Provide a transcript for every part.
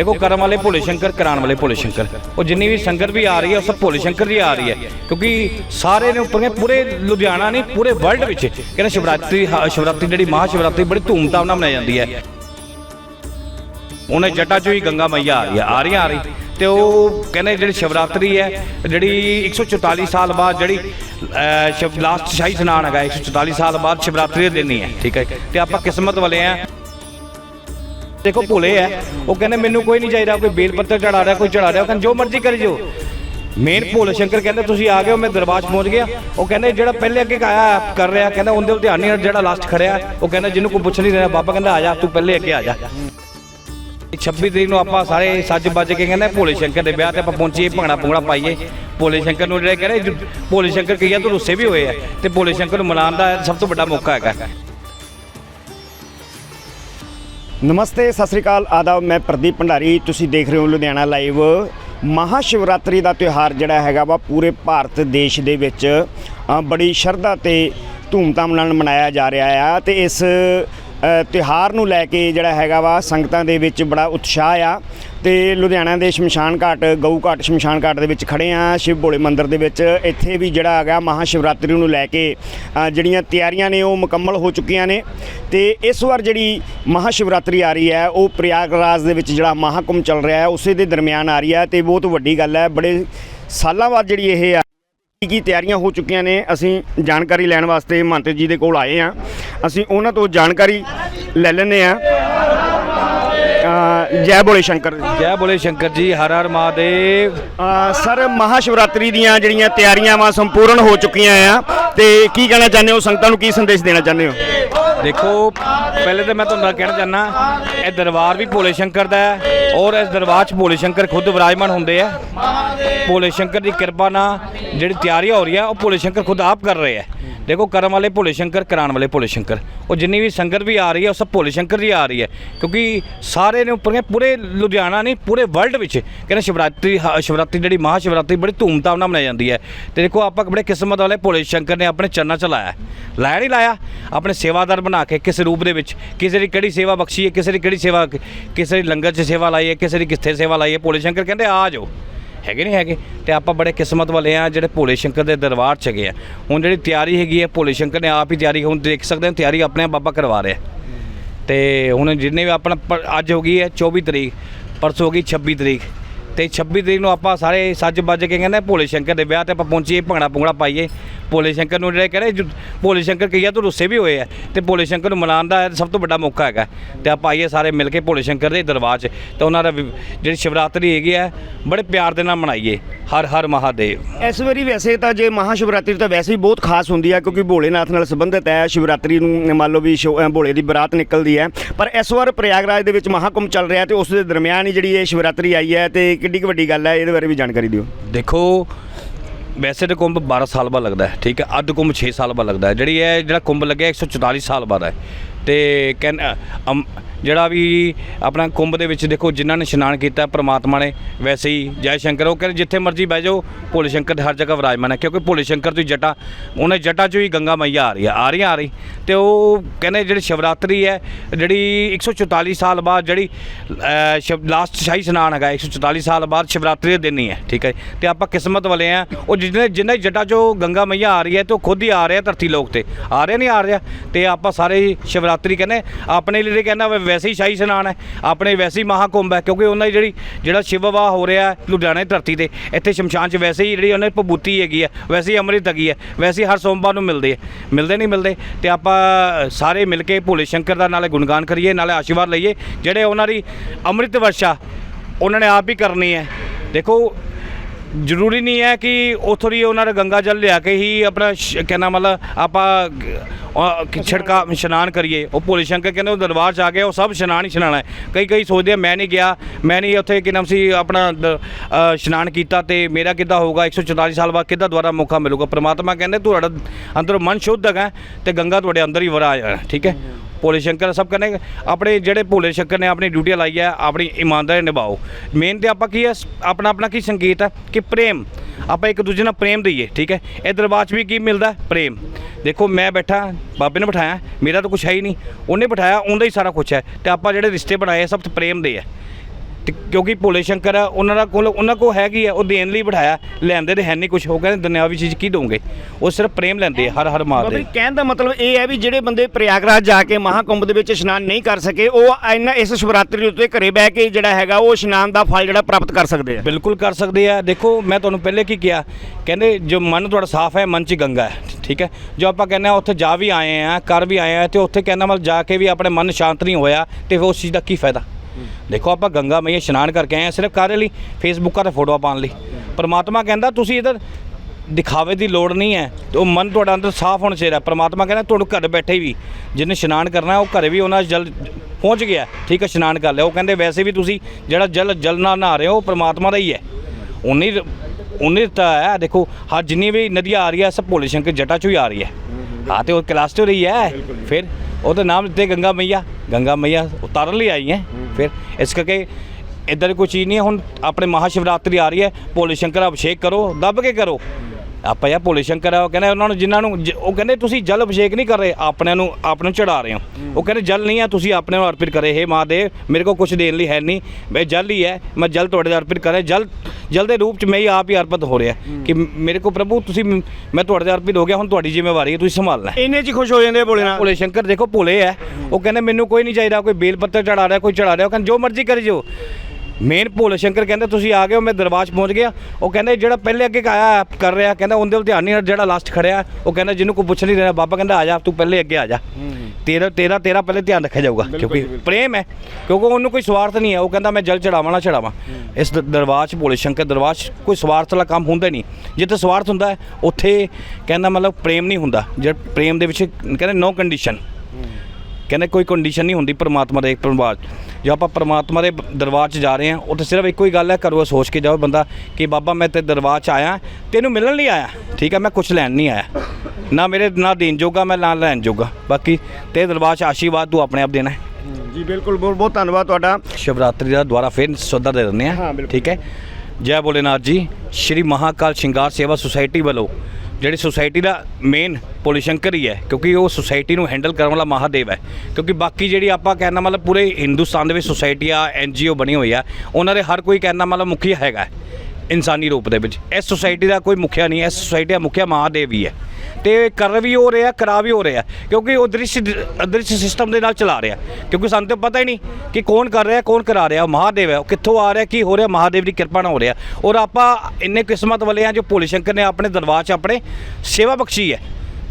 ਦੇਖੋ ਕਰਮ ਵਾਲੇ ਭੋਲੇ ਸ਼ੰਕਰ ਕਰਾਉਣ ਵਾਲੇ ਭੋਲੇ ਸ਼ੰਕਰ। ਉਹ ਜਿੰਨੀ ਵੀ ਸੰਗਤ ਵੀ ਆ ਰਹੀ ਹੈ ਉਹ ਸਭ ਭੋਲੇ ਸ਼ੰਕਰ ਦੀ ਆ ਰਹੀ ਹੈ। ਕਿਉਂਕਿ ਸਾਰੇ ਨੇ ਉੱਪਰ ਪੂਰੇ ਲੁਧਿਆਣਾ ਨਹੀਂ ਪੂਰੇ ਵਰਲਡ ਵਿੱਚ ਕਹਿੰਦੇ ਸ਼ਿਵਰਾਤਰੀ ਸ਼ਿਵਰਾਤਰੀ ਜਿਹੜੀ ਮਹਾ ਸ਼ਿਵਰਾਤਰੀ ਬੜੀ ਧੂਮਧਾਮ ਨਾਲ ਮਨਾਈ ਜਾਂਦੀ ਹੈ। ਉਹਨੇ ਜਟਾ ਚੋਂ ਹੀ ਗੰਗਾ ਮਈਆ ਆ ਰਹੀ ਹੈ ਆ ਰਹੀ ਆ ਰਹੀ। ਤੇ ਉਹ ਕਹਿੰਦੇ ਜਿਹੜੀ ਸ਼ਿਵਰਾਤਰੀ ਹੈ ਜਿਹੜੀ 144 ਸਾਲ ਬਾਅਦ ਜਿਹੜੀ ਅਹ, ਸ਼ਿਵ ਲਾਸਟ ਸ਼ਾਹੀ ਸਨਾਨ ਹੈਗਾ 144 ਸਾਲ ਬਾਅਦ ਸ਼ਿਵਰਾਤਰੀ ਦੇ ਦਿਨ ਹੀ ਹੈ ਠੀਕ ਹੈ। ਤੇ ਆਪਾਂ ਕਿਸਮਤ ਵਾਲੇ ਆ ਦੇਖੋ ਭੋਲੇ ਹੈ। ਉਹ ਕਹਿੰਦੇ ਮੈਨੂੰ ਕੋਈ ਨਹੀਂ ਚਾਹੀਦਾ, ਕੋਈ ਬੇਲ ਪੱਤਰ ਚੜਾ ਰਿਹਾ, ਕੋਈ ਚੜਾ ਰਿਹਾ, ਉਹ ਕਹਿੰਦੇ ਜੋ ਮਰਜ਼ੀ ਕਰੀ ਜੋ ਮੇਨ ਭੋਲੇ, ਸ਼ੰਕਰ ਕਹਿੰਦੇ ਤੁਸੀਂ ਆ ਗਏ ਹੋ, ਮੈਂ ਦਰਬਾਰ 'ਚ ਪਹੁੰਚ ਗਿਆ। ਉਹ ਕਹਿੰਦੇ ਜਿਹੜਾ ਪਹਿਲੇ ਅੱਗੇ ਆਇਆ ਕਰ ਰਿਹਾ, ਕਹਿੰਦਾ ਉਹਦੇ ਵੱਲ ਧਿਆਨ ਨਹੀਂ ਜਿਹੜਾ ਲਾਸਟ ਖੜਿਆ ਉਹ ਕਹਿੰਦਾ ਜਿਹਨੂੰ ਕੋਈ ਪੁੱਛ ਨਹੀਂ ਰਿਹਾ, ਬਾਬਾ ਕਹਿੰਦਾ ਆ ਜਾ, ਤੂੰ ਪਹਿਲੇ ਅੱਗੇ ਆ ਜਾ। 26 ਤਰੀਕ ਨੂੰ ਆਪਾਂ ਸਾਰੇ ਸੱਜ ਵੱਜ ਕੇ ਕਹਿੰਦੇ ਭੋਲੇ ਸ਼ੰਕਰ ਦੇ ਵਿਆਹ ਤੇ ਆਪਾਂ ਪਹੁੰਚੀਏ ਭਾਣਾ ਭੁੰਗੜਾ ਪਾਈਏ। ਭੋਲੇ ਸ਼ੰਕਰ ਨੂੰ ਜਿਹੜੇ ਕਹਿੰਦੇ, ਭੋਲੇ ਸ਼ੰਕਰ ਕਈਆ ਤੂੰ ਰੁੱਸੇ ਵੀ ਹੋਏ ਆ, ਤੇ ਭੋਲੇ ਸ਼ੰਕਰ ਨੂੰ ਮਨਾਉਣ ਦਾ ਸਭ ਤੋਂ ਵੱਡਾ ਮੌਕਾ ਹੈਗਾ। ਨਮਸਤੇ ਸਤਿ ਸ੍ਰੀ ਅਕਾਲ। ਆਦਾਬ ਮੈਂ ਪ੍ਰਦੀਪ ਭੰਡਾਰੀ। ਤੁਸੀਂ ਦੇਖ ਰਹੇ ਹੋ ਲੁਧਿਆਣਾ ਲਾਈਵ। ਮਹਾ ਸ਼ਿਵਰਾਤਰੀ ਦਾ ਤਿਉਹਾਰ ਜਿਹੜਾ ਹੈਗਾ ਵਾ ਪੂਰੇ ਭਾਰਤ ਦੇਸ਼ ਦੇ ਵਿੱਚ ਬੜੀ ਸ਼ਰਧਾ ਤੇ ਧੂਮਧਾਮ ਨਾਲ ਮਨਾਇਆ ਜਾ ਰਿਹਾ ਆ ਤੇ ਇਸ ਅ, ਤਿਉਹਾਰ ਨੂੰ ਲੈ ਕੇ ਜਿਹੜਾ ਹੈਗਾ ਵਾ ਸੰਗਤਾਂ ਦੇ ਵਿੱਚ ਬੜਾ ਉਤਸ਼ਾਹ ਆ। ਤੇ ਲੁਧਿਆਣਾ ਦੇ ਸ਼ਮਸ਼ਾਨ ਘਾਟ, ਗਊ ਘਾਟ, ਸ਼ਮਸ਼ਾਨ ਘਾਟ ਦੇ ਵਿੱਚ ਖੜੇ ਆ ਸ਼ਿਵ ਭੋਲੇ ਮੰਦਿਰ ਦੇ ਵਿੱਚ ਇੱਥੇ ਵੀ ਜਿਹੜਾ ਹੈਗਾ ਮਹਾ ਸ਼ਿਵਰਾਤਰੀ ਨੂੰ ਲੈ ਕੇ ਜਿਹੜੀਆਂ ਤਿਆਰੀਆਂ ਨੇ ਉਹ ਮੁਕੰਮਲ ਹੋ ਚੁੱਕੀਆਂ ਨੇ। ਤੇ ਇਸ ਵਾਰ ਜਿਹੜੀ ਮਹਾ ਸ਼ਿਵਰਾਤਰੀ ਆ ਰਹੀ ਹੈ, ਉਹ ਪ੍ਰਯਾਗਰਾਜ ਦੇ ਵਿੱਚ ਜਿਹੜਾ ਮਹਾਕੁੰਭ ਚੱਲ ਰਿਹਾ ਹੈ, ਉਸੇ ਦੇ ਦਰਮਿਆਨ ਆ ਰਹੀ ਹੈ ਤੇ ਬਹੁਤ ਵੱਡੀ ਗੱਲ ਹੈ, ਬੜੇ ਸਾਲਾਂ ਬਾਅਦ ਜਿਹੜੀ ਇਹ ਆ, ਕੀ ਕੀ ਤਿਆਰੀਆਂ ਹੋ ਚੁੱਕੀਆਂ ਨੇ, ਅਸੀਂ ਜਾਣਕਾਰੀ ਲੈਣ ਵਾਸਤੇ ਮਹੰਤ ਜੀ ਦੇ ਕੋਲ ਆਏ ਆ ਅਸੀਂ ਉਹਨਾਂ ਤੋਂ ਜਾਣਕਾਰੀ ਲੈ ਲੈਂਦੇ ਆ ਜੈ ਬੋਲੇ ਸ਼ੰਕਰ ਜੈ। ਬੋਲੇ ਸ਼ੰਕਰ ਜੀ ਹਰ ਹਰ ਮਹਾਦੇਵ। ਅ, ਸਰ ਮਹਾ ਸ਼ਿਵਰਾਤਰੀ ਦੀਆਂ ਜਿਹੜੀਆਂ ਤਿਆਰੀਆਂ ਵਾ ਸੰਪੂਰਨ ਹੋ ਚੁੱਕੀਆਂ ਆ। ਤੇ ਕੀ ਕਹਿਣਾ ਚਾਹੁੰਦੇ ਹੋ? ਸੰਗਤਾਂ ਨੂੰ ਕੀ ਸੰਦੇਸ਼ ਦੇਣਾ ਚਾਹੁੰਦੇ ਹੋ? ਦੇਖੋ ਪਹਿਲੇ ਤਾਂ ਮੈਂ ਤੁਹਾਨੂੰ ਕਹਿਣਾ ਚਾਹਨਾ ਇਹ ਦਰਬਾਰ ਵੀ ਭੋਲੇ ਸ਼ੰਕਰ ਦਾ ਹੈ ਔਰ ਇਸ ਦਰਬਾਰ 'ਚ ਭੋਲੇ ਸ਼ੰਕਰ ਖੁਦ ਵਿਰਾਜਮਾਨ ਹੁੰਦੇ ਆ। ਭੋਲੇ ਸ਼ੰਕਰ ਦੀ ਕਿਰਪਾ ਨਾਲ ਜਿਹੜੀ ਤਿਆਰੀ ਹੋ ਰਹੀ ਹੈ ਉਹ ਭੋਲੇ ਸ਼ੰਕਰ ਖੁਦ ਆਪ ਕਰ ਰਹੇ ਆ। ਦੇਖੋ ਕਰਮ ਵਾਲੇ ਭੋਲੇ ਸ਼ੰਕਰ ਕਰਾਉਣ ਵਾਲੇ ਭੋਲੇ ਸ਼ੰਕਰ। ਉਹ ਜਿੰਨੀ ਵੀ ਸੰਗਤ ਵੀ ਆ ਰਹੀ ਹੈ, ਉਹ ਸਭ ਭੋਲੇ ਸ਼ੰਕਰ ਦੀ ਆ ਰਹੀ ਹੈ। ਕਿਉਂਕਿ ਸਾਰੇ ਨੇ ਉੱਪਰ ਪੂਰੇ ਲੁਧਿਆਣਾ ਨਹੀਂ, ਪੂਰੇ ਵਰਲਡ ਵਿੱਚ। ਕਹਿੰਦੇ ਸ਼ਿਵਰਾਤਰੀ ਸ਼ਿਵਰਾਤਰੀ ਜਿਹੜੀ ਮਹਾ ਸ਼ਿਵਰਾਤਰੀ ਬੜੀ ਧੂਮਧਾਮ ਨਾਲ ਮਨਾਈ ਜਾਂਦੀ ਹੈ। ਤੇ ਦੇਖੋ ਆਪਾਂ ਬੜੇ ਕਿਸਮਤ ਵਾਲੇ ਭੋਲੇ ਸ਼ੰਕਰ ਨੇ ਆਪਣੇ ਚਰਨਾਂ 'ਚ ਲਾਇਆ। ਲਾਇਆ ਨਹੀਂ ਲਾਇਆ, ਆਪਣੇ ਸੇਵਾਦਾਰ ਬਣਾ ਕੇ ਕਿਸ ਰੂਪ ਦੇ ਵਿੱਚ, ਕਿਸੇ ਦੀ ਕਿਹੜੀ ਸੇਵਾ ਬਖਸ਼ੀ ਹੈ, ਕਿਸੇ ਦੀ ਕਿਹੜੀ ਸੇਵਾ, ਕਿਸੇ ਦੀ ਲੰਗਰ 'ਚ ਸੇਵਾ ਲਾਈ ਹੈ, ਕਿਸੇ ਦੀ ਕਿੱਥੇ ਸੇਵਾ ਲਾਈ ਹੈ, ਭੋਲੇ ਸ਼ੰਕਰ ਕਹਿੰਦੇ ਆ ਜਾਓ। ਹੈਗੇ ਨਹੀਂ ਹੈਗੇ ਤੇ ਆਪਾਂ ਬੜੇ ਕਿਸਮਤ ਵਾਲੇ ਆ ਜਿਹੜੇ ਭੋਲੇ ਸ਼ੰਕਰ ਦੇ ਦਰਬਾਰ 'ਚ ਗਏ ਆ। ਹੁਣ ਜਿਹੜੀ ਤਿਆਰੀ ਹੈਗੀ ਹੈ ਭੋਲੇ ਸ਼ੰਕਰ ਨੇ ਆਪ ਹੀ ਤਿਆਰੀ, ਹੁਣ ਦੇਖ ਸਕਦੇ ਹੋ ਤਿਆਰੀ ਆਪਣੇ ਆਪ ਬਾਬਾ ਕਰਵਾ ਰਿਹਾ। ਤੇ ਹੁਣ ਜਿੰਨੇ ਵੀ ਆਪਣਾ ਅੱਜ ਹੋ ਗਈ ਹੈ 24 ਤਰੀਕ, ਪਰਸੋਂ ਹੋ ਗਈ 26 ਤਰੀਕ। ਤੇ 26 ਤਰੀਕ ਨੂੰ ਆਪਾਂ ਸਾਰੇ ਸੱਜ ਵੱਜ ਕੇ ਕਹਿੰਦੇ ਭੋਲੇ ਸ਼ੰਕਰ ਦੇ ਵਿਆਹ ਤੇ ਆਪਾਂ ਪਹੁੰਚੀਏ ਭੰਗੜਾ ਭੁੰਗੜਾ ਪਾਈਏ। ਭੋਲੇ ਸ਼ੰਕਰ ਨੂੰ ਜਿਹੜੇ ਕਹਿੰਦੇ ਜੋ- ਭੋਲੇ ਸ਼ੰਕਰ ਕਈਆ ਤੋਂ ਰੁੱਸੇ ਵੀ ਹੋਏ ਆ ਤੇ ਭੋਲੇ ਸ਼ੰਕਰ ਨੂੰ ਮਨਾਉਣ ਦਾ ਸਭ ਤੋਂ ਵੱਡਾ ਮੌਕਾ ਹੈਗਾ। ਤੇ ਆਪਾਂ ਆਈਏ ਸਾਰੇ ਮਿਲ ਕੇ ਭੋਲੇ ਸ਼ੰਕਰ ਦੇ ਦਰਬਾਰ 'ਚ। ਤੇ ਉਹਨਾਂ ਦਾ ਵੀ- ਜਿਹੜੀ ਸ਼ਿਵਰਾਤਰੀ ਹੈਗੀ ਹੈ ਬੜੇ ਪਿਆਰ ਦੇ ਨਾਲ ਮਨਾਈਏ। ਹਰ ਹਰ ਮਹਾਦੇਵ। ਇਸ ਵਾਰੀ ਵੈਸੇ ਤਾਂ ਜੇ ਮਹਾ ਸ਼ਿਵਰਾਤਰੀ ਤਾਂ ਵੈਸੇ ਹੀ ਬਹੁਤ ਖਾਸ ਹੁੰਦੀ ਹੈ ਕਿਉਂਕਿ ਭੋਲੇਨਾਥ ਨਾਲ ਸੰਬੰਧਿਤ ਹੈ ਸ਼ਿਵਰਾਤਰੀ ਨੂੰ ਮੰਨ ਲਓ ਵੀ ਭੋਲੇ ਦੀ ਬਰਾਤ ਨਿਕਲਦੀ ਹੈ। ਪਰ ਇਸ ਵਾਰ ਪ੍ਰਯਾਗਰਾਜ ਦੇ ਵਿੱਚ ਮਹਾਕੁੰਭ ਚੱਲ ਰਿਹਾ ਤੇ ਉਸ ਦੇ ਦਰਮਿਆਨ ਹੀ ਜਿਹੜੀ ਇਹ ਸ਼ਿਵਰਾਤਰੀ ਆਈ ਹੈ ਤੇ ਕਿੱਡੀ ਕੁ ਵੱਡੀ ਗੱਲ ਹੈ ਇਹਦੇ ਬਾਰੇ ਵੀ ਜਾਣਕਾਰੀ ਦਿਓ। ਦੇਖੋ ਵੈਸੇ ਤਾਂ ਕੁੰਭ 12 ਸਾਲ ਬਾਅਦ ਲੱਗਦਾ ਹੈ, ਠੀਕ ਹੈ, ਅੱਧ ਕੁੰਭ 6 ਸਾਲ ਬਾਅਦ ਲੱਗਦਾ ਹੈ। ਜਿਹੜੀ ਇਹ ਜਿਹੜਾ ਕੁੰਭ ਲੱਗਿਆ 144 ਸਾਲ ਬਾਅਦ ਹੈ। ਤੇ ਕਹਿੰ ਅਮ- ਜਿਹੜਾ ਵੀ ਆਪਣਾ ਕੁੰਭ ਦੇ ਵਿੱਚ ਦੇਖੋ, ਜਿਨ੍ਹਾਂ ਨੇ ਇਸ਼ਨਾਨ ਕੀਤਾ, ਪ੍ਰਮਾਤਮਾ ਨੇ, ਵੈਸੇ ਹੀ ਜੈ ਸ਼ੰਕਰ, ਉਹ ਕਹਿੰਦੇ ਜਿੱਥੇ ਮਰਜ਼ੀ ਬਹਿ ਜਾਓ, ਭੋਲੇ ਸ਼ੰਕਰ ਹਰ ਜਗ੍ਹਾ ਵਿਰਾਜਮਾਨ ਹੈ, ਕਿਉਂਕਿ ਭੋਲੇ ਸ਼ੰਕਰ ਦੀ ਹੀ ਜਟਾ, ਉਹਨੇ ਜਟਾ ਚੋਂ ਹੀ ਗੰਗਾ ਮਈਆ ਆ ਰਹੀ ਹੈ, ਆ ਰਹੀ ਆ ਰਹੀ। ਤੇ ਉਹ ਕਹਿੰਦੇ ਜਿਹੜੀ ਸ਼ਿਵਰਾਤਰੀ ਹੈ, ਜਿਹੜੀ 144 ਸਾਲ ਬਾਅਦ ਜਿਹੜੀ ਸ਼ਿਵ ਲਾਸਟ ਸ਼ਾਹੀ ਸਨਾਨ ਹੈਗਾ 144 ਸਾਲ ਬਾਅਦ ਸ਼ਿਵਰਾਤਰੀ ਦੇ ਦਿਨ ਹੀ ਹੈ, ਠੀਕ ਹੈ ਤੇ ਆਪਾਂ ਕਿਸਮਤ ਵਾਲੇ ਆ ਉਹ ਜਿਹਨੇ ਜਿਹਨੇ ਜਟਾ ਚੋਂ ਗੰਗਾ ਮਈਆ ਆ ਰਹੀ ਹੈ ਤੇ ਉਹ ਖੁਦ ਹੀ ਆ ਰਿਹਾ ਧਰਤੀ ਲੋਕ ਤੇ। ਆ ਰਿਹਾ ਨਹੀਂ ਆ ਰਿਹਾ, ਤੇ ਆਪਾਂ ਸਾਰੇ ਹੀ ਸ਼ਿਵਰਾਤਰੀ ਕਹਿੰਦੇ, ਆਪਣੇ ਲਈ ਕਹਿੰਦਾ ਵੈਸੇ ਹੀ ਸ਼ਾਹੀ ਸਨਾਨ ਹੈ, ਆਪਣੇ ਵੈਸੇ ਹੀ ਮਹਾਕੁੰਭ ਹੈ, ਕਿਉਂਕਿ ਉਹਨਾਂ ਦੀ ਜਿਹੜੀ, ਜਿਹੜਾ ਸ਼ਿਵ ਵਿਵਾਹ ਹੋ ਰਿਹਾ ਲੁਧਿਆਣੇ ਧਰਤੀ ਤੇ, ਇੱਥੇ ਸ਼ਮਸ਼ਾਨ 'ਚ ਵੈਸੇ ਹੀ ਜਿਹੜੀ ਉਹਨਾਂ ਦੀ ਪਬੂਤੀ ਹੈਗੀ ਹੈ, ਵੈਸੇ ਹੀ ਅੰਮ੍ਰਿਤ ਹੈਗੀ ਹੈ, ਵੈਸੇ ਹੀ ਹਰ ਸੋਮਵਾਰ ਨੂੰ ਮਿਲਦੇ ਹੈ, ਮਿਲਦੇ ਨਹੀਂ ਮਿਲਦੇ, ਤੇ ਆਪਾਂ ਸਾਰੇ ਮਿਲ ਕੇ ਭੋਲੇ ਸ਼ੰਕਰ ਦਾ ਨਾਲੇ ਗੁਣਗਾਨ ਕਰੀਏ, ਨਾਲੇ ਆਸ਼ੀਰਵਾਦ ਲਈਏ, ਜਿਹੜੇ ਉਹਨਾਂ ਦੀ ਅੰਮ੍ਰਿਤ ਵਰਸ਼ਾ, ਉਹਨਾਂ ਨੇ ਆਪ ਹੀ ਕਰਨੀ ਹੈ। ਦੇਖੋ, ਜ਼ਰੂਰੀ ਨਹੀਂ ਹੈ ਕਿ ਉਥੋਂ ਦੀ ਉਹਨਾਂ ਦਾ ਗੰਗਾ ਜਲ ਲਿਆ ਕੇ ਹੀ ਆਪਣਾ ਸ਼- ਕਹਿਣਾ ਮਤਲਬ ਆਪਾਂ ਛਿੜਕਾ, ਇਸ਼ਨਾਨ ਕਰੀਏ। ਉਹ ਭੋਲੇ ਸ਼ੰਕਰ ਕਹਿੰਦੇ, ਉਹ ਦਰਬਾਰ ਚ ਆ ਗਏ, ਉਹ ਸਭ ਇਸ਼ਨਾਨ ਹੀ ਇਸ਼ਨਾਨ ਹੈ। ਕਈ ਕਈ ਸੋਚਦੇ ਆ, ਮੈਂ ਨਹੀਂ ਗਿਆ, ਮੈਂ ਨਹੀਂ ਉੱਥੇ ਕਿ ਨਾਮ ਸੀ ਆਪਣਾ ਇਸ਼ਨਾਨ ਕੀਤਾ ਤੇ ਮੇਰਾ ਕਿੱਦਾਂ ਹੋਊਗਾ 144 ਸਾਲ ਬਾਅਦ ਕਿੱਦਾਂ ਦੁਬਾਰਾ ਮੌਕਾ ਮਿਲੂਗਾ? ਪ੍ਰਮਾਤਮਾ ਕਹਿੰਦੇ ਤੁਹਾਡਾ ਅੰਦਰੋਂ ਮਨ ਸ਼ੁੱਧ ਹੈਗਾ ਤੇ ਗੰਗਾ ਤੁਹਾਡੇ ਅੰਦਰ ਹੀ ਵਰਾ ਜਾਣਾ ਠੀਕ ਹੈ? ਭੋਲੇ ਸ਼ੰਕਰ ਸਭ ਕਹਿੰਦੇ ਆਪਣੇ ਜਿਹੜੇ ਭੋਲੇ ਸ਼ੰਕਰ ਨੇ ਆਪਣੀ ਡਿਊਟੀ ਲਾਈ ਹੈ, ਆਪਣੀ ਇਮਾਨਦਾਰੀ ਨਿਭਾਓ। ਮੇਨ ਤੇ ਆਪਾਂ ਕੀ ਹੈ, ਆਪਣਾ ਆਪਣਾ ਕੀ ਸੰਕੇਤ ਹੈ ਕਿ ਪ੍ਰੇਮ, ਆਪਾਂ ਇੱਕ ਦੂਜੇ ਨਾਲ ਪ੍ਰੇਮ ਦਈਏ, ਠੀਕ ਹੈ? ਇਹ ਦਰਬਾਰ 'ਚ ਵੀ ਕੀ ਮਿਲਦਾ ਪ੍ਰੇਮ। ਦੇਖੋ, ਮੈਂ ਬੈਠਾ, ਬਾਬੇ ਨੇ ਬਿਠਾਇਆ, ਮੇਰਾ ਤਾਂ ਕੁਝ ਹੈ ਹੀ ਨਹੀਂ। ਉਹਨੇ ਬਿਠਾਇਆ, ਉਹਦਾ ਹੀ ਸਾਰਾ ਕੁਝ ਹੈ। ਤੇ ਆਪਾਂ ਜਿਹੜੇ ਰਿਸ਼ਤੇ ਬਣਾਏ ਸਭ ਪ੍ਰੇਮ ਦੇ ਹੈ। ਤੇ ਕਿਉਂਕਿ ਭੋਲੇ ਸ਼ੰਕਰ ਆ ਉਹਨਾਂ ਦਾ ਕੋਲ ਉਹਨਾਂ ਕੋ ਹੈਗੀ ਆ ਉਹ ਦੇਣ ਲਈ ਬਿਠਾਇਆ ਲੈਂਦੇ ਤੇ ਹੈ ਨਹੀਂ ਕੁਝ ਉਹ ਕਹਿੰਦੇ ਦੁਨਿਆਵੀ ਚੀਜ਼ ਕੀ ਦੋਗੇ ਉਹ ਸਿਰਫ ਪ੍ਰੇਮ ਲੈਂਦੇ ਆ, ਹਰ ਹਰ ਬਾਬਾ ਮਾਰਦੇ ਜੀ ਕਹਿਣ ਦਾ ਮਤਲਬ ਇਹ ਹੈ ਵੀ ਜਿਹੜੇ ਬੰਦੇ ਪ੍ਰਯਾਗਰਾਜ ਜਾ ਕੇ ਮਹਾਕੁੰਭ ਦੇ ਵਿੱਚ ਇਸ਼ਨਾਨ ਨਹੀਂ ਕਰ ਸਕੇ ਉਹ ਇਹਨਾਂ ਇਸ ਸ਼ਿਵਰਾਤਰੀ ਉੱਤੇ ਘਰੇ ਬਹਿ ਕੇ ਜਿਹੜਾ ਹੈਗਾ ਉਹ ਇਸ਼ਨਾਨ ਦਾ ਫਲ ਜਿਹੜਾ ਪ੍ਰਾਪਤ ਕਰ ਸਕਦੇ ਆ। ਬਿਲਕੁਲ ਕਰ ਸਕਦੇ ਆ। ਦੇਖੋ ਮੈਂ ਤੁਹਾਨੂੰ ਪਹਿਲੇ ਕੀ ਕਿਹਾ ਕਹਿੰਦੇ ਜੋ ਮਨ ਤੁਹਾਡਾ ਸਾਫ਼ ਹੈ ਮਨ 'ਚ ਹੀ ਗੰਗਾ ਹੈ ਠੀਕ ਹੈ? ਜੋ ਆਪਾਂ ਕਹਿੰਦੇ ਆ ਉੱਥੇ ਜਾ ਵੀ ਆਏ ਆ ਕਰ ਵੀ ਆਏ ਆ ਤੇ ਉੱਥੇ ਕਹਿੰਦਾ ਮਤਲਬ ਜਾ ਕੇ ਵੀ ਆਪਣੇ ਮਨ ਸ਼ਾਂਤ ਨਹੀਂ ਹੋਇਆ ਤੇ ਫਿਰ ਉਸ ਚੀਜ਼ ਦਾ ਕੀ ਫਾਇਦਾ? ਦੇਖੋ ਆਪਾਂ ਗੰਗਾ ਮਈਆ ਇਸ਼ਨਾਨ ਕਰਕੇ ਆਏ ਆ ਸਿਰਫ ਕਾਹਦੇ ਲਈ? ਫੇਸਬੁੱਕਾਂ ਤੇ ਫੋਟੋਆਂ ਪਾਉਣ ਲਈ। ਪਰਮਾਤਮਾ ਕਹਿੰਦਾ ਤੁਸੀਂ ਇਧਰ ਦਿਖਾਵੇ ਦੀ ਲੋੜ ਨਹੀਂ ਹੈ। ਤੇ ਉਹ ਮਨ ਤੁਹਾਡਾ ਅੰਦਰ ਸਾਫ਼ ਹੋਣਾ ਚਾਹੀਦਾ ਪਰਮਾਤਮਾ ਕਹਿੰਦਾ ਤੁਹਾਨੂੰ ਘਰ ਬੈਠੇ ਵੀ ਜਿਹਨੇ ਇਸ਼ਨਾਨ ਕਰਨਾ ਉਹ ਘਰੇ ਵੀ ਉਹਨਾਂ ਜਲ ਪਹੁੰਚ ਗਿਆ ਠੀਕ ਹੈ ਇਸ਼ਨਾਨ ਕਰ ਲਿਆ। ਉਹ ਕਹਿੰਦੇ ਵੈਸੇ ਵੀ ਤੁਸੀਂ ਜਿਹੜਾ ਜਲ ਜਲ ਨਾਲ ਨਹਾ ਰਹੇ ਹੋ ਉਹ ਪਰਮਾਤਮਾ ਦਾ ਹੀ ਹੈ। ਉਹਨੇ ਉਹਨੇ ਦਿੱਤਾ ਹੈ ਦੇਖੋ ਹਾਂ ਜਿੰਨੀ ਵੀ ਨਦੀਆਂ ਆ ਰਹੀ ਹੈ ਸਭ ਭੋਲੇ ਸ਼ੰਕਰ ਜਟਾ ਚੋਂ ਹੀ ਆ ਰਹੀ ਹੈ। ਹਾਂ ਤੇ ਉਹ ਕਲਾਸ ਤੋਂ ਰਹੀ ਹੈ। ਫਿਰ ਉਹਦਾ ਨਾਮ ਦਿੱਤੇ ਗੰਗਾ ਮਈਆ। ਗੰਗਾ ਮਈਆ ਉਤਾਰਨ ਲਈ ਆਈ ਹੈ। ਫਿਰ ਇਸ ਕਰਕੇ ਇਦਾਂ ਦੀ ਕੋਈ ਚੀਜ਼ ਨਹੀਂ ਹੈ। ਹੁਣ ਆਪਣੇ ਮਹਾ ਸ਼ਿਵਰਾਤਰੀ ਆ ਰਹੀ ਹੈ। ਭੋਲੇ ਸ਼ੰਕਰ ਅਭਿਸ਼ੇਕ ਕਰੋ ਦੱਬ ਕੇ ਕਰੋ। ਆਪਾਂ ਸ਼ੰਕਰ ਆ ਉਹ ਕਹਿੰਦੇ ਉਹਨਾਂ ਨੂੰ ਜਿਨ੍ਹਾਂ ਨੂੰ ਜ- ਉਹ ਕਹਿੰਦੇ ਤੁਸੀਂ ਜਲ ਅਭਿਸ਼ੇਕ ਨਹੀਂ ਕਰ ਰਹੇ ਆਪਣਿਆਂ ਨੂੰ ਆਪ ਨੂੰ ਚੜਾ ਰਹੇ ਹੋ। ਉਹ ਕਹਿੰਦੇ ਜਲ ਨਹੀਂ ਆ ਤੁਸੀਂ ਆਪਣੇ ਨੂੰ ਅਰਪਿਤ ਕਰੇ ਹੇ ਮਹਾਦੇਵ ਮੇਰੇ ਕੋਲ ਕੁਝ ਦੇਣ ਲਈ ਹੈ ਨਹੀਂ। ਮੈਂ ਜਲ ਹੀ ਹੈ ਮੈਂ ਜਲ ਤੁਹਾਡੇ ਅਰਪਿਤ ਕਰੇ ਜਲ ਜਲ ਦੇ ਰੂਪ ਚ ਮੈਂ ਹੀ ਆਪ ਹੀ ਅਰਪਿਤ ਹੋ ਰਿਹਾ। ਕਿ ਮੇਰੇ ਕੋ ਪ੍ਰਭੂ ਤੁਸੀਂ ਮ- ਮੈਂ ਤੁਹਾਡੇ ਦੇ ਅਰਪਿਤ ਹੋ ਗਿਆ ਹੁਣ ਤੁਹਾਡੀ ਜ਼ਿੰਮੇਵਾਰੀ ਹੈ ਤੁਸੀਂ ਸੰਭਾਲਣਾ ਹੈ। ਇੰਨੇ 'ਚ ਹੀ ਖੁਸ਼ ਹੋ ਜਾਂਦੇ ਆ ਭੋਲੇ ਨਾਲ ਭੋਲੇ ਸ਼ੰਕਰ ਦੇਖੋ ਭੋਲੇ ਹੈ। ਉਹ ਕਹਿੰਦੇ ਮੈਨੂੰ ਕੋਈ ਨਹੀਂ ਚਾਹੀਦਾ ਕੋਈ ਬੇਲ ਪੱਤਰ ਚੜਾ ਰਿਹਾ ਕੋਈ ਚੜਾ ਰਿਹਾ ਉਹ ਕਹਿੰਦੇ ਜੋ ਮਰਜ਼ੀ ਕਰੀ ਜੋ ਮੇਨ ਭੋਲੇ ਸ਼ੰਕਰ ਕਹਿੰਦੇ ਤੁਸੀਂ ਆ ਗਏ ਹੋ ਮੈਂ 'ਚ ਪਹੁੰਚ ਗਿਆ। ਉਹ ਕਹਿੰਦੇ ਜਿਹੜਾ ਪਹਿਲੇ ਅੱਗੇ ਆਇਆ ਕਰ ਰਿਹਾ। ਕਹਿੰਦਾ ਉਹਦੇ ਵੱਲ ਧਿਆਨ ਨਹੀਂ ਜਿਹੜਾ ਲਾਸਟ ਖੜਿਆ ਉਹ ਕਹਿੰਦਾ ਜਿਹਨੂੰ ਕੋਈ ਪੁੱਛ ਨਹੀਂ ਰਿਹਾ ਬਾਬਾ ਕਹਿੰਦਾ ਆ ਜਾ ਤੂੰ ਪਹਿਲੇ ਅੱਗੇ ਆ ਜਾ। ਤੇਰਾ ਤੇਰਾ ਤੇਰਾ ਪਹਿਲੇ ਧਿਆਨ ਰੱਖਿਆ ਜਾਊਗਾ। ਕਿਉਂਕਿ ਪ੍ਰੇਮ ਹੈ ਕਿਉਂਕਿ ਉਹਨੂੰ ਕੋਈ ਸਵਾਰਥ ਨਹੀਂ ਹੈ। ਉਹ ਕਹਿੰਦਾ ਮੈਂ ਜਲ ਚੜਾਵਾਂ ਨਾ ਚੜਾਵਾਂ। ਇਸ ਦ- ਦਰਬਾਰ 'ਚ ਭੋਲੇ ਸ਼ੰਕਰ 'ਚ ਕੋਈ ਸਵਾਰਥ ਵਾਲਾ ਕੰਮ ਹੁੰਦਾ ਨਹੀਂ। ਜਿੱਥੇ ਸਵਾਰਥ ਹੁੰਦਾ ਉੱਥੇ ਕਹਿੰਦਾ ਮਤਲਬ ਪ੍ਰੇਮ ਨਹੀਂ ਹੁੰਦਾ। ਜੇ ਪ੍ਰੇਮ ਦੇ ਵਿੱਚ ਕਹਿੰਦੇ ਨੋ ਕੰਡੀਸ਼ਨ ਕਹਿੰਦੇ ਕੋਈ ਕੰਡੀਸ਼ਨ ਨਹੀਂ ਹੁੰਦੀ ਪਰਮਾਤਮਾ ਦੇ ਪਰਮਾਰ ਜੇ ਆਪਾਂ ਪਰਮਾਤਮਾ ਦੇ ਦਰਬਾਰ 'ਚ ਜਾ ਰਹੇ ਹਾਂ ਉੱਥੇ ਸਿਰਫ ਇੱਕੋ ਹੀ ਗੱਲ ਹੈ ਘਰੋਂ ਸੋਚ ਕੇ ਜਾਓ ਬੰਦਾ ਕਿ ਬਾਬਾ ਮੈਂ ਤੇ ਦਰਬਾਰ 'ਚ ਆਇਆ ਤੈਨੂੰ ਮਿਲਣ ਲਈ ਆਇਆ। ਠੀਕ ਹੈ ਮੈਂ ਕੁਝ ਲੈਣ ਨਹੀਂ ਆਇਆ। ਨਾ ਮੇਰੇ ਨਾ ਦੇਣ ਜੋਗਾ ਮੈਂ ਨਾ ਲੈਣ ਜੋਗਾ। ਬਾਕੀ ਤੇ ਦਰਬਾਰ 'ਚ ਆਸ਼ੀਰਵਾਦ ਤੂੰ ਆਪਣੇ ਆਪ ਦੇਣਾ ਹੈ। ਜੀ ਬਿਲਕੁਲ ਬਹੁਤ ਬਹੁਤ ਧੰਨਵਾਦ ਤੁਹਾਡਾ। ਸ਼ਿਵਰਾਤਰੀ ਦਾ ਦੁਆਰਾ ਫਿਰ ਸੌਦਾ ਦੇ ਦਿੰਦੇ ਹਾਂ, ਆ। ਠੀਕ ਹੈ। ਜੈ ਭੋਲੇਨਾਥ ਜੀ ਸ਼੍ਰੀ ਮਹਾਕਾਲ ਸ਼ਿੰਗਾਰ ਸੇਵਾ ਸੁਸਾਇਟੀ ਵੱਲੋਂ ਜਿਹੜੀ ਸੁਸਾਇਟੀ ਦਾ ਮੇਨ ਪੋਲੀਸ਼ੰਕਰ ਹੀ ਹੈ, ਕਿਉਂਕਿ ਉਹ ਸੁਸਾਇਟੀ ਨੂੰ ਹੈਂਡਲ ਕਰਨ ਵਾਲਾ ਮਹਾਦੇਵ ਹੈ। ਕਿਉਂਕਿ ਬਾਕੀ ਜਿਹੜੀ ਆਪਾਂ ਕਹਿਣਾ ਮਤਲਬ ਪੂਰੇ ਹਿੰਦੁਸਤਾਨ ਦੇ ਵਿੱਚ ਸੁਸਾਇਟੀਆਂ ਐਨਜੀਓ ਬਣੀ ਹੋਈ ਆ, ਉਹਨਾਂ ਦੇ ਹਰ ਕੋਈ ਕਹਿਣਾ ਮਤਲਬ ਮੁਖੀ ਹੈਗਾ ਇਨਸਾਨੀ ਰੂਪ ਦੇ ਵਿੱਚ। ਇਸ ਸੁਸਾਇਟੀ ਦਾ ਕੋਈ ਮੁਖੀਆ ਨਹੀਂ, ਇਸ ਸੁਸਾਇਟੀ ਦਾ ਮੁਖੀਆ ਮਹਾਦੇਵ ਹੀ ਹੈ। ਤੇ ਕਰ ਵੀ ਹੋ ਰਿਹਾ, ਕਰਾ ਵੀ ਹੋ ਰਿਹਾ, ਕਿਉਂਕਿ ਉਹ ਦ੍ਰਿਸ਼ ਅਦ੍ਰਿਸ਼ ਸਿਸਟਮ ਦੇ ਨਾਲ ਚਲਾ ਰਿਹਾ, ਕਿਉਂਕਿ ਸਾਨੂੰ ਤਾਂ ਪਤਾ ਹੀ ਨਹੀਂ ਕਿ ਕੌਣ ਕਰ ਰਿਹਾ, ਕੌਣ ਕਰਾ ਰਿਹਾ, ਉਹ ਮਹਾਦੇਵ ਹੈ, ਉਹ ਕਿੱਥੋਂ ਆ ਰਿਹਾ, ਕੀ ਹੋ ਰਿਹਾ, ਮਹਾਦੇਵ ਦੀ ਕਿਰਪਾ ਨਾਲ ਹੋ ਰਿਹਾ, ਔਰ ਆਪਾਂ ਇੰਨੇ ਕਿਸਮਤ ਵਾਲੇ ਆ ਜੋ ਭੋਲੇ ਸ਼ੰਕਰ ਨੇ ਆਪਣੇ ਦਰਬਾਰ 'ਚ ਆਪਣੇ ਸੇਵਾ ਬਖਸ਼ੀ ਹੈ,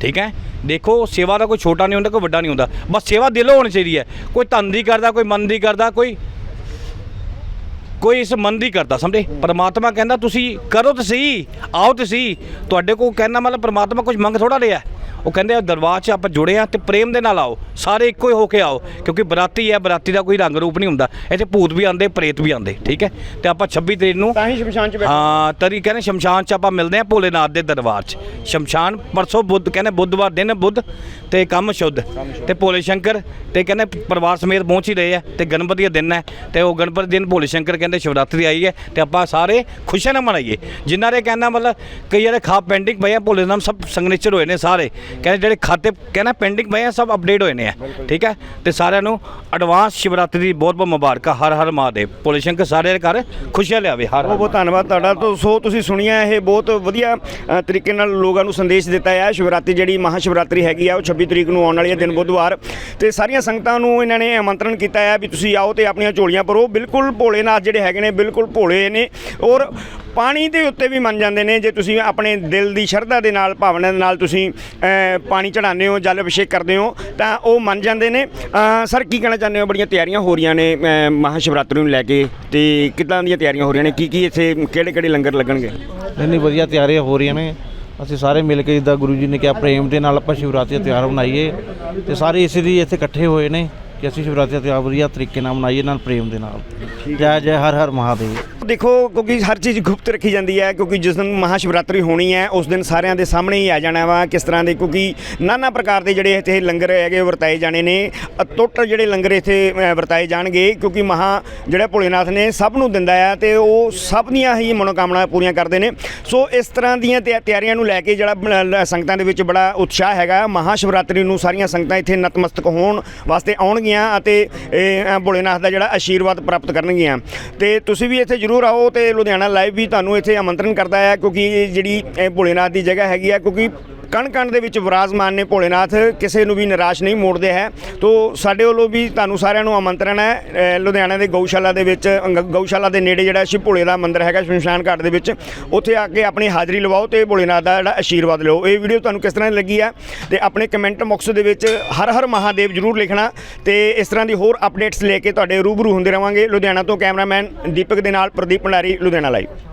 ਠੀਕ ਹੈ? ਦੇਖੋ, ਸੇਵਾ ਦਾ ਕੋਈ ਛੋਟਾ ਨਹੀਂ ਹੁੰਦਾ, ਕੋਈ ਵੱਡਾ ਨਹੀਂ ਹੁੰਦਾ, ਬਸ ਸੇਵਾ ਦਿਲੋਂ ਹੋਣੀ ਚਾਹੀਦੀ ਹੈ, ਕੋਈ ਧਨ ਦੀ ਕਰਦਾ, ਕੋਈ ਮਨ ਦੀ ਕਰਦਾ, ਕੋਈ ਕੋਈ ਇਸ ਮਨ ਦੀ ਕਰਦਾ, ਸਮਝੇ? ਪਰਮਾਤਮਾ ਕਹਿੰਦਾ ਤੁਸੀਂ ਕਰੋ ਤੇ ਸਹੀ, ਆਓ ਤੇ ਸਹੀ। ਤੁਹਾਡੇ ਕੋਲ ਕਹਿਣਾ ਮਤਲਬ ਪਰਮਾਤਮਾ ਕੁਝ ਮੰਗ ਥੋੜਾ ਰਿਹਾ। ਉਹ ਕਹਿੰਦੇ ਆ ਦਰਬਾਰ 'ਚ ਆਪਾਂ ਜੁੜੇ ਆ ਤੇ ਪ੍ਰੇਮ ਦੇ ਨਾਲ ਆਓ ਸਾਰੇ ਇੱਕੋ ਹੀ ਹੋ ਕੇ ਆਓ ਕਿਉਂਕਿ ਬਰਾਤੀ ਹੈ ਬਰਾਤੀ ਦਾ ਕੋਈ ਰੰਗ ਰੂਪ ਨਹੀਂ ਹੁੰਦਾ। ਇੱਥੇ ਭੂਤ ਵੀ ਆਉਂਦੇ ਪ੍ਰੇਤ ਵੀ ਆਉਂਦੇ ਠੀਕ ਹੈ? ਤੇ ਆਪਾਂ 26 ਤਰੀਕ ਨੂੰ ਤਾਂ ਹੀ ਸ਼ਮਸ਼ਾਨ 'ਚ ਬੈਠੇ। ਹਾਂ ਤਰੀ ਕਹਿੰਦੇ ਸ਼ਮਸ਼ਾਨ 'ਚ ਆਪਾਂ ਮਿਲਦੇ ਆ ਭੋਲੇਨਾਥ ਦੇ ਦਰਬਾਰ 'ਚ। ਸ਼ਮਸ਼ਾਨ ਪਰਸੋਂ ਬੁੱਧ ਕਹਿੰਦੇ ਬੁੱਧਵਾਰ ਦਿਨ ਬੁੱਧ ਤੇ ਕੰਮ ਸ਼ੁੱਧ। ਤੇ ਭੋਲੇ ਸ਼ੰਕਰ ਤੇ ਕਹਿੰਦੇ ਪਰਿਵਾਰ ਸਮੇਤ ਪਹੁੰਚ ਹੀ ਰਹੇ ਆ ਤੇ ਗਣਪਤੀ ਦਾ ਦਿਨ ਹੈ ਤੇ ਉਹ ਗਣਪਤੀ ਦਿਨ ਭੋਲੇ ਸ਼ੰਕਰ ਕਹਿੰਦੇ ਸ਼ਿਵਰਾਤਰੀ ਆਈ ਹੈ ਤੇ ਆਪਾਂ ਸਾਰੇ ਖੁਸ਼ੀਆਂ ਨਾਲ ਮਨਾਈਏ। ਜਿਨ੍ਹਾਂ ਦੇ ਕਹਿੰਦਾ ਮਤਲਬ ਕਈ ਜਿਹੜੇ ਖਾ ਪੈਂਡਿੰਗ ਪਏ ਆ ਭੋਲੇ ਨਾਮ ਸਭ ਸਿਗਨੇਚਰ ਹੋਏ ਨੇ ਸਾਰੇ। ਕਹਿੰਦੇ ਜਿਹੜੇ ਖਾਤੇ ਕਹਿੰਦਾ ਪੈਂਡਿੰਗ ਪਏ ਆ ਸਭ ਅਪਡੇਟ ਹੋਏ ਨੇ ਆ। ਠੀਕ ਹੈ ਤੇ ਸਾਰਿਆਂ ਨੂੰ ਐਡਵਾਂਸ ਸ਼ਿਵਰਾਤਰੀ ਦੀ ਬਹੁਤ ਬਹੁਤ ਮੁਬਾਰਕਾਂ ਹਰ ਹਰ ਮਹਾਦੇਵ ਭੋਲੇ ਸ਼ੰਕਰ ਸਾਰੇ ਦੇ ਘਰ ਖੁਸ਼ੀਆਂ ਲਿਆਵੇ ਹਰ ਬਹੁਤ ਬਹੁਤ ਧੰਨਵਾਦ ਤੁਹਾਡਾ। ਤੋਂ ਸੋ ਤੁਸੀਂ ਸੁਣਿਆ ਇਹ ਬਹੁਤ ਵਧੀਆ ਅ, ਤਰੀਕੇ ਨਾਲ ਲੋਕਾਂ ਨੂੰ ਸੰਦੇਸ਼ ਦਿੱਤਾ ਹੈ ਸ਼ਿਵਰਾਤਰੀ ਜਿਹੜੀ ਮਹਾ ਸ਼ਿਵਰਾਤਰੀ ਹੈਗੀ ਆ ਉਹ 26 ਤਰੀਕ ਨੂੰ ਆਉਣ ਵਾਲੀ ਹੈ ਦਿਨ ਬੁੱਧਵਾਰ। ਤੇ ਸਾਰੀਆਂ ਸੰਗਤਾਂ ਨੂੰ ਇਹਨਾਂ ਨੇ ਆਮੰਤਰਣ ਕੀਤਾ ਹੈ ਵੀ ਤੁਸੀਂ ਆਓ ਤੇ ਆਪਣੀਆਂ ਝੋਲੀਆਂ ਭਰੋ। ਬਿਲਕੁਲ ਭੋਲੇਨਾਥ ਜਿਹੜੇ ਹੈਗੇ ਨੇ ਬਿਲਕੁਲ ਭੋਲੇ ਨੇ। ਔਰ ਪਾਣੀ ਦੇ ਉੱਤੇ ਵੀ ਮੰਨ ਜਾਂਦੇ ਨੇ ਜੇ ਤੁਸੀਂ ਆਪਣੇ ਦਿਲ ਦੀ ਸ਼ਰਧਾ ਦੇ ਨਾਲ ਭਾਵਨਾ ਦੇ ਨਾਲ ਤੁਸੀਂ ਪਾਣੀ ਚੜਾਉਂਦੇ ਹੋ ਜਲ ਅਭਿਸ਼ੇਕ ਕਰਦੇ ਹੋ ਤਾਂ ਉਹ ਮੰਨ ਜਾਂਦੇ ਨੇ। ਸਰ ਕੀ ਕਹਿਣਾ ਚਾਹੁੰਦੇ ਹੋ? ਬੜੀਆਂ ਤਿਆਰੀਆਂ ਹੋ ਰਹੀਆਂ ਨੇ ਅ, ਮਹਾ ਸ਼ਿਵਰਾਤਰੀ ਨੂੰ ਲੈ ਕੇ ਤੇ ਕਿੱਦਾਂ ਦੀਆਂ ਤਿਆਰੀਆਂ ਹੋ ਰਹੀਆਂ ਨੇ? ਕੀ ਕੀ ਇੱਥੇ ਕਿਹੜੇ ਕਿਹੜੇ ਲੰਗਰ ਲੱਗਣਗੇ? ਨਹੀਂ ਨਹੀਂ ਵਧੀਆ ਤਿਆਰੀਆਂ ਹੋ ਰਹੀਆਂ ਨੇ। ਅਸੀਂ ਸਾਰੇ ਮਿਲ ਕੇ ਜਿੱਦਾਂ ਗੁਰੂ ਜੀ ਨੇ ਕਿਹਾ ਪ੍ਰੇਮ ਦੇ ਨਾਲ ਆਪਾਂ ਸ਼ਿਵਰਾਤਰੀ ਦਾ ਤਿਉਹਾਰ ਮਨਾਈਏ। ਤੇ ਸਾਰੇ ਇਸ ਲਈ ਇੱਥੇ ਇਕੱਠੇ ਹੋਏ ਨੇ ਕਿ ਅਸੀਂ ਸ਼ਿਵਰਾਤਰੀ ਦਾ ਤਿਉਹਾਰ ਵਧੀਆ ਤਰੀਕੇ ਨਾਲ ਮਨਾਈਏ ਨਾਲ ਪ੍ਰੇਮ ਦੇ ਨਾਲ। ਜੈ ਜੈ ਹਰ ਹਰ ਮਹਾਦੇਵ। ਦੇਖੋ ਕਿਉਂਕਿ ਹਰ ਚੀਜ਼ ਗੁਪਤ ਰੱਖੀ ਜਾਂਦੀ ਹੈ ਕਿਉਂਕਿ ਜਿਸ ਦਿਨ ਮਹਾਸ਼ਿਵਰਾਤਰੀ ਹੋਣੀ ਹੈ ਉਸ ਦਿਨ ਸਾਰਿਆਂ ਦੇ ਸਾਹਮਣੇ ਹੀ ਆ ਜਾਣਾ ਵਾ ਕਿਸ ਤਰ੍ਹਾਂ ਦੇ ਕਿਉਂਕਿ ਨਾਨਾ ਪ੍ਰਕਾਰ ਦੇ ਜਿਹੜੇ ਇੱਥੇ ਲੰਗਰ ਹੈਗੇ ਵਰਤਾਏ ਜਾਣੇ ਨੇ ਅਟੁੱਟ ਜਿਹੜੇ ਲੰਗਰ ਇੱਥੇ ਵਰਤਾਏ ਜਾਣਗੇ ਕਿਉਂਕਿ ਮਹਾ ਜਿਹੜਾ ਭੋਲੇਨਾਥ ਨੇ ਸਭ ਨੂੰ ਦਿੰਦਾ ਆ ਤੇ ਉਹ ਸਭ ਦੀਆਂ ਹੀ ਮਨੋਕਾਮਨਾ ਪੂਰੀਆਂ ਕਰਦੇ ਨੇ। ਸੋ ਇਸ ਤਰ੍ਹਾਂ ਦੀਆਂ ਤਿਆ- ਤਿਆਰੀਆਂ ਨੂੰ ਲੈ ਕੇ ਜਿਹੜਾ ਸੰਗਤਾਂ ਦੇ ਵਿੱਚ ਬੜਾ ਉਤਸ਼ਾਹ ਹੈਗਾ। ਮਹਾਸ਼ਿਵਰਾਤਰੀ ਨੂੰ ਸਾਰੀਆਂ ਸੰਗਤਾਂ ਇੱਥੇ ਨਤਮਸਤਕ ਹੋਣ ਵਾਸਤੇ ਆਉਣਗੀਆਂ ਅਤੇ ਇਹ, ਭੋਲੇਨਾਥ ਦਾ ਜਿਹੜਾ ਆਸ਼ੀਰਵਾਦ ਪ੍ਰਾਪਤ ਕਰਨਗੀਆਂ। ਤੇ ਤੁਸੀਂ ਵੀ ਇੱਥੇ ਜ਼ਰੂਰ ਆਓ ਤੇ ਲੁਧਿਆਣਾ ਲਾਈਵ ਵੀ ਤੁਹਾਨੂੰ ਇੱਥੇ ਆਮੰਤਰਣ ਕਰਦਾ ਹੈ ਕਿਉਂਕਿ ਇਹ ਜਿਹੜੀ ਇਹ ਭੋਲੇਨਾਥ ਦੀ ਜਗ੍ਹਾ ਹੈਗੀ ਹੈ ਕਿਉਂਕਿ ਕਣ ਕਣ ਦੇ ਵਿੱਚ ਵਿਰਾਜਮਾਨ ਨੇ ਭੋਲੇਨਾਥ। ਕਿਸੇ ਨੂੰ ਵੀ ਨਿਰਾਸ਼ ਨਹੀਂ ਮੋੜਦੇ ਹੈ। ਤੋ ਸਾਡੇ ਵੱਲੋਂ ਵੀ ਤੁਹਾਨੂੰ ਸਾਰਿਆਂ ਨੂੰ ਆਮੰਤਰਣ ਹੈ। ਲੁਧਿਆਣਾ ਦੇ ਗਊਸ਼ਾਲਾ ਦੇ ਵਿੱਚ ਗਊਸ਼ਾਲਾ ਦੇ ਨੇੜੇ ਜਿਹੜਾ ਸ਼ਿਵ ਭੋਲੇ ਦਾ ਮੰਦਿਰ ਹੈਗਾ, ਸ਼ਮਸ਼ਾਨ ਘਾਟ ਦੇ ਵਿੱਚ, ਉੱਥੇ ਆ ਕੇ ਆਪਣੀ ਹਾਜ਼ਰੀ ਲਵਾਓ ਤੇ ਭੋਲੇਨਾਥ ਦਾ ਜਿਹੜਾ ਆਸ਼ੀਰਵਾਦ ਲਓ। ਇਹ ਵੀਡੀਓ ਤੁਹਾਨੂੰ ਕਿਸ ਤਰ੍ਹਾਂ ਦੀ ਲੱਗੀ ਹੈ? ਤੇ ਆਪਣੇ ਕਮੈਂਟ ਬਾਕਸ ਦੇ ਵਿੱਚ ਹਰ ਹਰ ਮਹਾਦੇਵ ਜਰੂਰ ਲਿਖਣਾ। ਤੇ ਇਸ ਤਰ੍ਹਾਂ ਦੀ ਹੋਰ ਅਪਡੇਟਸ ਲੈ ਕੇ ਤੁਹਾਡੇ ਰੂਬਰੂ ਹੁੰਦੇ ਰਵਾਂਗੇ। ਲੁਧਿਆਣਾ ਤੋਂ ਕੈਮਰਾਮੈਨ ਦੀਪਕ ਦੇ ਨਾਲ ਪ੍ਰਦੀਪ ਭੰਡਾਰੀ, ਲੁਧਿਆਣਾ ਲਾਈਵ